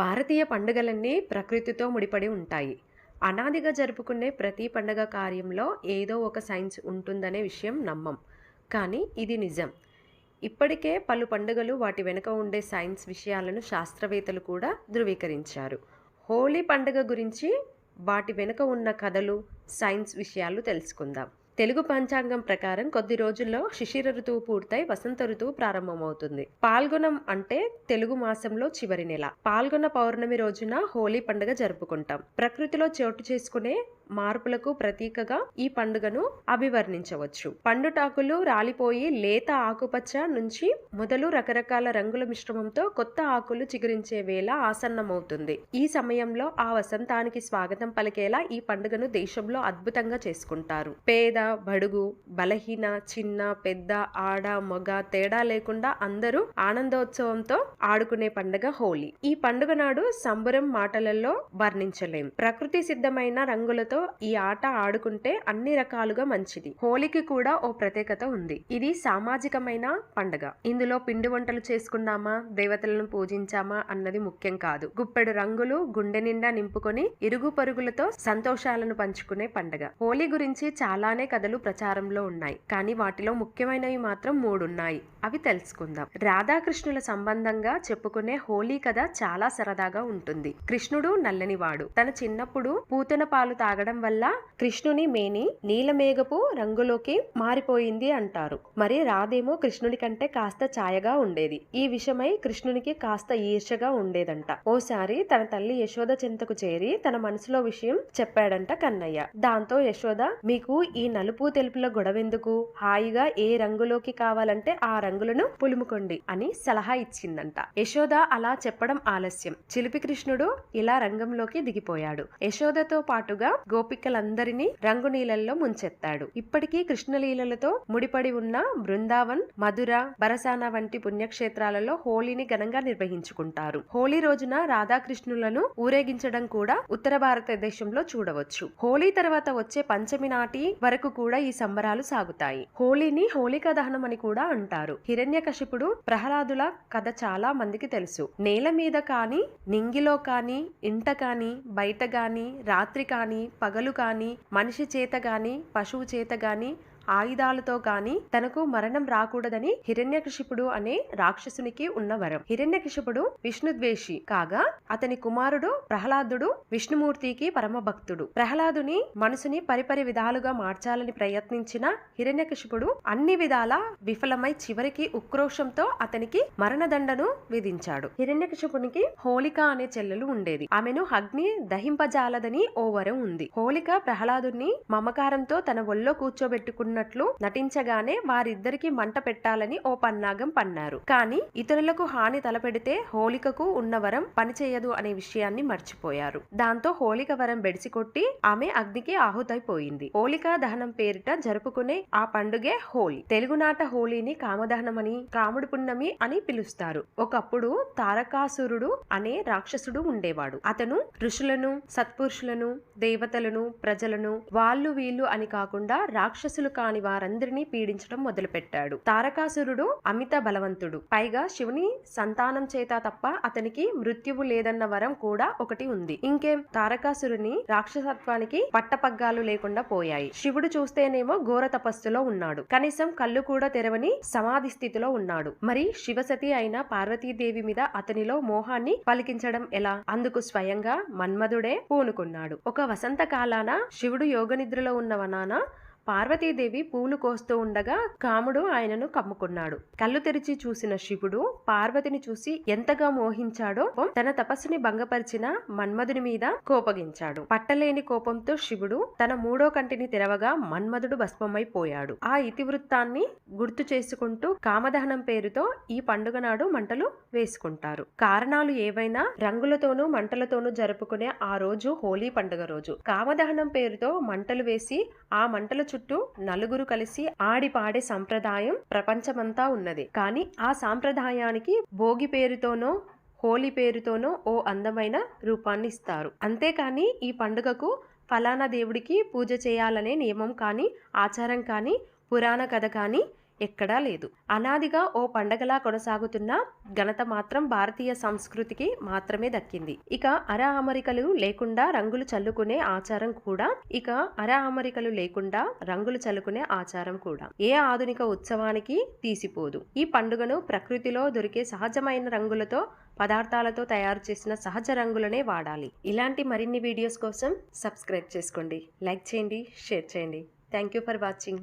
భారతీయ పండుగలన్నీ ప్రకృతితో ముడిపడి ఉంటాయి. అనాదిగా జరుపుకునే ప్రతి పండగ కార్యంలో ఏదో ఒక సైన్స్ ఉంటుందనే విషయం నమ్మం. కానీ ఇది నిజం. ఇప్పటికే పలు పండుగలు వాటి వెనుక ఉండే సైన్స్ విషయాలను శాస్త్రవేత్తలు కూడా ధృవీకరించారు. హోలీ పండుగ గురించి వాటి వెనుక ఉన్న కథలు సైన్స్ విషయాలు తెలుసుకుందాం. తెలుగు పంచాంగం ప్రకారం కొద్ది రోజుల్లో శిశిర ఋతువు పూర్తయి వసంత ఋతువు ప్రారంభమవుతుంది. పాల్గొనం అంటే తెలుగు మాసంలో చివరి నెల. పాల్గొన పౌర్ణమి రోజున హోలీ పండుగ జరుపుకుంటాం. ప్రకృతిలో చోటు చేసుకునే మార్పులకు ప్రతీకగా ఈ పండుగను అభివర్ణించవచ్చు. పండుటాకులు రాలిపోయి లేత ఆకుపచ్చ నుంచి మొదలు రకరకాల రంగుల మిశ్రమంతో కొత్త ఆకులు చిగురించే వేళ ఆసన్నమవుతుంది. ఈ సమయంలో ఆ వసంతానికి స్వాగతం పలికేలా ఈ పండుగను దేశంలో అద్భుతంగా చేసుకుంటారు. పేద బడుగు బలహీన చిన్న పెద్ద ఆడ మగ తేడా లేకుండా అందరూ ఆనందోత్సవంతో ఆడుకునే పండుగ హోలీ. ఈ పండుగ నాడు సంబురం మాటలలో వర్ణించలేం. ప్రకృతి సిద్ధమైన రంగులతో ఈ ఆట ఆడుకుంటే అన్ని రకాలుగా మంచిది. హోలీకి కూడా ఓ ప్రత్యేకత ఉంది. ఇది సామాజికమైన పండగ. ఇందులో పిండి వంటలు చేసుకున్నామా? దేవతలను పూజించామా? అన్నది ముఖ్యం కాదు. గుప్పెడు రంగులు గుండె నిండా నింపుకొని ఇరుగు పరుగులతో సంతోషాలను పంచుకునే పండుగ. హోలీ గురించి చాలానే కథలు ప్రచారంలో ఉన్నాయి. కానీ వాటిలో ముఖ్యమైనవి మాత్రం మూడు ఉన్నాయి అవి తెలుసుకుందాం. రాధాకృష్ణుల సంబంధంగా చెప్పుకునే హోలీ కథ చాలా సరదాగా ఉంటుంది. కృష్ణుడు నల్లనివాడు తన చిన్నప్పుడు పూతన పాలు తాగడం వల్ల కృష్ణుని మేని నీలమేఘపు రంగులోకి మారిపోయింది అంటారు. మరి రాధేమో కృష్ణుని కంటే కాస్త ఛాయగా ఉండేది. ఈ విషయమై కృష్ణునికి కాస్త ఈర్షగా ఉండేదంట. ఓసారి తన తల్లి యశోద చింతకు చేరి తన మనసులో విషయం చెప్పాడంట కన్నయ్య. దాంతో యశోద మీకు ఈ నలుపు తెలుపుల గొడవెందుకు? హాయిగా ఏ రంగులోకి కావాలంటే ఆ రంగులను పులుముకోండి అని సలహా ఇచ్చిందంట. యశోద అలా చెప్పడం ఆలస్యం. చిలిపి కృష్ణుడు ఇలా రంగంలోకి దిగిపోయాడు. యశోదతో పాటుగా గోపికలందరినీ రంగు నీళ్ళల్లో ముంచెత్తాడు. ఇప్పటికీ కృష్ణలీలలతో ముడిపడి ఉన్న బృందావన్ మధుర బరసాన వంటి పుణ్యక్షేత్రాలలో హోలీని ఘనంగా నిర్వహించుకుంటారు. హోలీ రోజున రాధాకృష్ణులను ఊరేగించడం కూడా ఉత్తర భారతదేశంలో చూడవచ్చు. హోలీ తర్వాత వచ్చే పంచమి నాటి వరకు కూడా ఈ సంబరాలు సాగుతాయి. హోలీని హోళికా దహనం అని కూడా అంటారు. హిరణ్యకశిపుడు ప్రహ్లాదుల కథ చాలా మందికి తెలుసు. నేల మీద కాని నింగిలో కాని ఇంట కాని బయట కానీ రాత్రి కాని పగలు కానీ మనిషి చేత కానీ పశువు చేత కానీ ఆయుధాలతో గాని తనకు మరణం రాకూడదని హిరణ్యకశిపుడు అనే రాక్షసునికి ఉన్న వరం. హిరణ్యకశిపుడు విష్ణుద్వేషి కాగా అతని కుమారుడు ప్రహ్లాదుడు విష్ణుమూర్తికి పరమ భక్తుడు ప్రహ్లాదుని మనసుని పరిపరి విధాలుగా మార్చాలని ప్రయత్నించిన హిరణ్యకశిపుడు అన్ని విధాల విఫలమై చివరికి ఉక్రోషంతో అతనికి మరణదండను విధించాడు. హిరణ్యకశిపునికి హోళిక అనే చెల్లెలు ఉండేది. ఆమెను అగ్ని దహింపజాలదని ఓ వరం ఉంది. హోళిక ప్రహ్లాదుని మమకారంతో తన ఒళ్ళో కూర్చోబెట్టుకున్నట్లు నటించగానే వారిద్దరికి మంట పెట్టాలని ఓ పన్నాగం పన్నారు. కానీ ఇతరులకు హాని తలపెడితే హోళికకు ఉన్న వరం పనిచేయదు అనే విషయాన్ని మర్చిపోయారు. దాంతో హోళిక వరం బెడిసికొట్టి ఆమె అగ్నికి ఆహుతైపోయింది. హోళికా దహనం పేరిట జరుపుకునే ఆ పండుగే హోలీ తెలుగునాట హోలీని కామదహనమని కాముడి పున్నమి అని పిలుస్తారు. ఒకప్పుడు తారకాసురుడు అనే రాక్షసుడు ఉండేవాడు. అతను ఋషులను సత్పురుషులను దేవతలను ప్రజలను వాళ్ళు వీళ్ళు అని కాకుండా రాక్షసులు కాని వారందరినీ పీడించడం మొదలుపెట్టాడు. తారకాసురుడు అమిత బలవంతుడు. పైగా శివుని సంతానం చేత తప్ప అతనికి మృత్యువు లేదన్న వరం కూడా ఒకటి ఉంది. ఇంకేం? తారకాసురుని రాక్షసత్వానికి పట్టపగ్గాలు లేకుండా పోయాయి. శివుడు చూస్తేనేమో ఘోర తపస్సులో ఉన్నాడు. కనీసం కళ్ళు కూడా తెరవని సమాధి స్థితిలో ఉన్నాడు. మరి శివసతి అయిన పార్వతీదేవి మీద అతనిలో మోహాన్ని పలికించడం ఎలా? అందుకు స్వయంగా మన్మధుడే పూనుకున్నాడు. ఒక వసంత కాలాన శివుడు యోగనిద్రలో ఉన్న వనాన పార్వతీదేవి పూలు కోస్తూ ఉండగా కాముడు ఆయనను కమ్ముకున్నాడు. కళ్ళు తెరిచి చూసిన శివుడు పార్వతిని చూసి ఎంతగా మోహించాడో తన తపస్సుని భంగపరిచిన మన్మధుని మీద కోపగించాడు. పట్టలేని కోపంతో శివుడు తన మూడో కంటిని తెరవగా మన్మధుడు భస్మమైపోయాడు ఆ ఇతివృత్తాన్ని గుర్తు చేసుకుంటూ కామదహనం పేరుతో ఈ పండుగ నాడు మంటలు వేసుకుంటారు. కారణాలు ఏవైనా రంగులతోనూ మంటలతోనూ జరుపుకునే ఆ రోజు హోలీ పండుగ రోజు. కామదహనం పేరుతో మంటలు వేసి ఆ మంటలు చుట్టూ నలుగురు కలిసి ఆడిపాడే సంప్రదాయం ప్రపంచమంతా ఉన్నది. కానీ ఆ సాంప్రదాయానికి భోగి పేరుతోనో హోలీ పేరుతోనో ఓ అందమైన రూపాన్ని ఇస్తారు. అంతేకాని ఈ పండుగకు ఫలానా దేవుడికి పూజ చేయాలనే నియమం కానీ ఆచారం కానీ పురాణ కథ కానీ ఎక్కడా లేదు. అనాదిగా ఓ పండగలా కొనసాగుతున్న ఘనత మాత్రం భారతీయ సంస్కృతికి మాత్రమే దక్కింది. ఇక అర అమరికలు లేకుండా రంగులు చల్లుకునే ఆచారం కూడా ఇక అర అమరికలు లేకుండా రంగులు చల్లుకునే ఆచారం కూడా ఏ ఆధునిక ఉత్సవానికి తీసిపోదు. ఈ పండుగను ప్రకృతిలో దొరికే సహజమైన రంగులతో పదార్థాలతో తయారు చేసిన సహజ రంగులనే వాడాలి. ఇలాంటి మరిన్ని వీడియోస్ కోసం సబ్స్క్రైబ్ చేసుకోండి. లైక్ చేయండి షేర్ చేయండి. Thank you for watching.